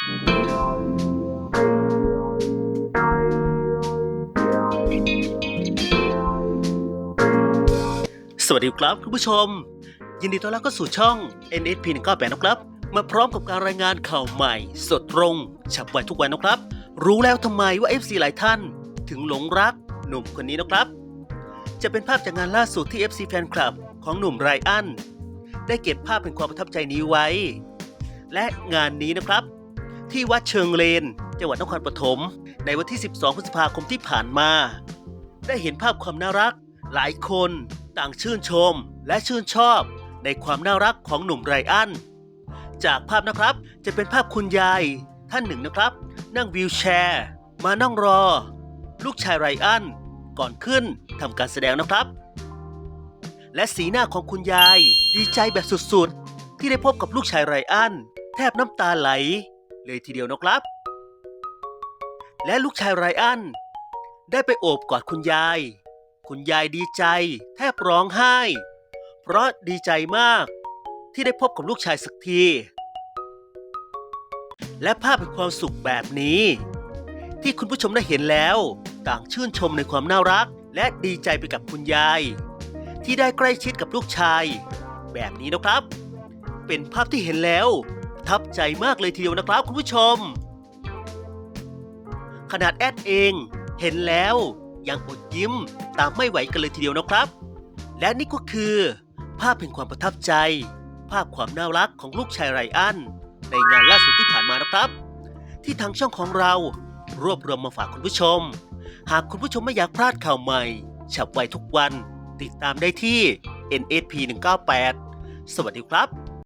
สวัสดีครับคุณผู้ชม ยินดีต้อนรับเข้าสู่ช่อง NSP 198นะครับ มาพร้อมกับการรายงานข่าวใหม่ สดตรง ฉับไวทุกวันนะครับ รู้แล้วทำไมว่า FC หลายท่าน ถึงหลงรักหนุ่มคนนี้นะครับ จะเป็นภาพจากงานล่าสุดที่ FC แฟนคลับของหนุ่มไรอันได้เก็บภาพเป็นความประทับใจนี้ไว้ และงานนี้นะครับ ที่วัดเชิงเลน จังหวัดนครปฐมในวันที่ 12 พฤษภาคมที่ผ่านมา ได้เห็นภาพความน่ารัก หลายคนต่างชื่นชมและชื่นชอบในความน่ารักของหนุ่มไรอัน จากภาพนะครับจะเป็นภาพคุณยายท่านหนึ่งนะครับ นั่งวีลแชร์ มานั่งรอ ลูกชายไรอัน ก่อนขึ้นทำการแสดงนะครับ และสีหน้าของคุณยายดีใจแบบสุดๆ ที่ได้พบกับลูกชายไรอัน แทบน้ำตาไหล เลยทีเดียวนะครับ และลูกชายไรอัน ได้ไปโอบกอดคุณยาย คุณยายดีใจ แทบร้องไห้ เพราะดีใจมากที่ได้พบกับลูกชายสักที และภาพเป็นความสุขแบบนี้ ที่คุณผู้ชมได้เห็นแล้ว ต่างชื่นชมในความน่ารัก และดีใจไปกับคุณยาย ที่ได้ใกล้ชิดกับลูกชาย แบบนี้นะครับ เป็นภาพที่เห็นแล้ว ทับใจมากเลยทีเดียวนะครับคุณผู้ชม ขนาดแอดเองเห็นแล้วยังอดยิ้มตามไม่ไหวกันเลยทีเดียวนะครับ และนี่ก็คือ ภาพแห่งความประทับใจ ภาพความน่ารักของลูกชายไรอันในงานล่าสุดที่ผ่านมานะครับ ที่ทางช่องของเรารวบรวมมาฝากคุณผู้ชม หากคุณผู้ชมไม่อยากพลาดข่าวใหม่ ฉับไวทุกวัน ติดตามได้ที่ NSP 198 สวัสดีครับ